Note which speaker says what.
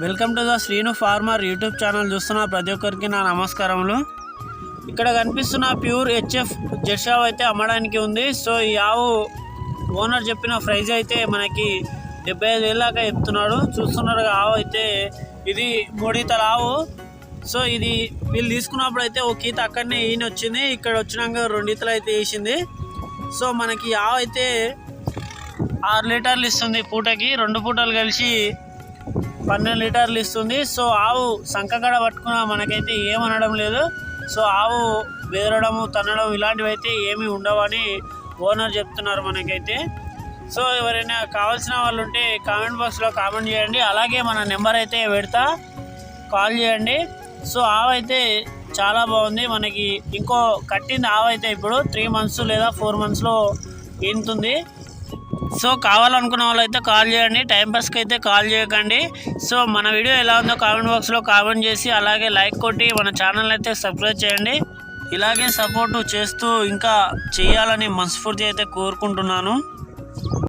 Speaker 1: Welcome to the Srinu farmer YouTube channel చూస్తున్న ప్రతి ఒక్కరికి నా నమస్కారములు. ఇక్కడ కనిపిస్తున్న ప్యూర్ హెచ్ఎఫ్ జెర్షావ్ అయితే అమ్మడానికి ఉంది. సో ఈ ఆవు ఓనర్ చెప్పిన ప్రైజ్ అయితే మనకి డెబ్బై ఐదు వేల దాకా చెప్తున్నాడు. చూస్తున్నారు ఆవు అయితే ఇది మూడీతల ఆవు. సో ఇది వీళ్ళు తీసుకున్నప్పుడు అయితే ఒక ఈత అక్కడనే ఈయన వచ్చింది. ఇక్కడ వచ్చినాక రెండు అయితే వేసింది. సో మనకి ఆవు అయితే ఆరు లీటర్లు ఇస్తుంది పూటకి. రెండు పూటలు కలిసి పన్నెండు లీటర్లు ఇస్తుంది. సో ఆవు సంకగడ పట్టుకున్న మనకైతే ఏమనడం లేదు. సో ఆవు బెదరడము తన్నడం ఇలాంటివి అయితే ఏమీ ఉండవని ఓనర్ చెప్తున్నారు మనకైతే. సో ఎవరైనా కావాల్సిన వాళ్ళు ఉంటే కామెంట్ బాక్స్లో కామెంట్ చేయండి. అలాగే మన నెంబర్ అయితే పెడతా కాల్ చేయండి. సో ఆవు అయితే చాలా బాగుంది. మనకి ఇంకో కట్టింది ఆవు అయితే ఇప్పుడు త్రీ మంత్స్ లేదా ఫోర్ మంత్స్లో ఈనుతుంది. సో కావాలనుకున్న వాళ్ళు అయితే కాల్ చేయండి. టైంపాస్కి అయితే కాల్ చేయకండి. సో మన వీడియో ఎలా ఉందో కామెంట్ బాక్స్లో కామెంట్ చేసి అలాగే లైక్ కొట్టి మన ఛానల్ అయితే సబ్స్క్రైబ్ చేయండి. ఇలాగే సపోర్టు చేస్తూ ఇంకా చేయాలని మనస్ఫూర్తి అయితే కోరుకుంటున్నాను.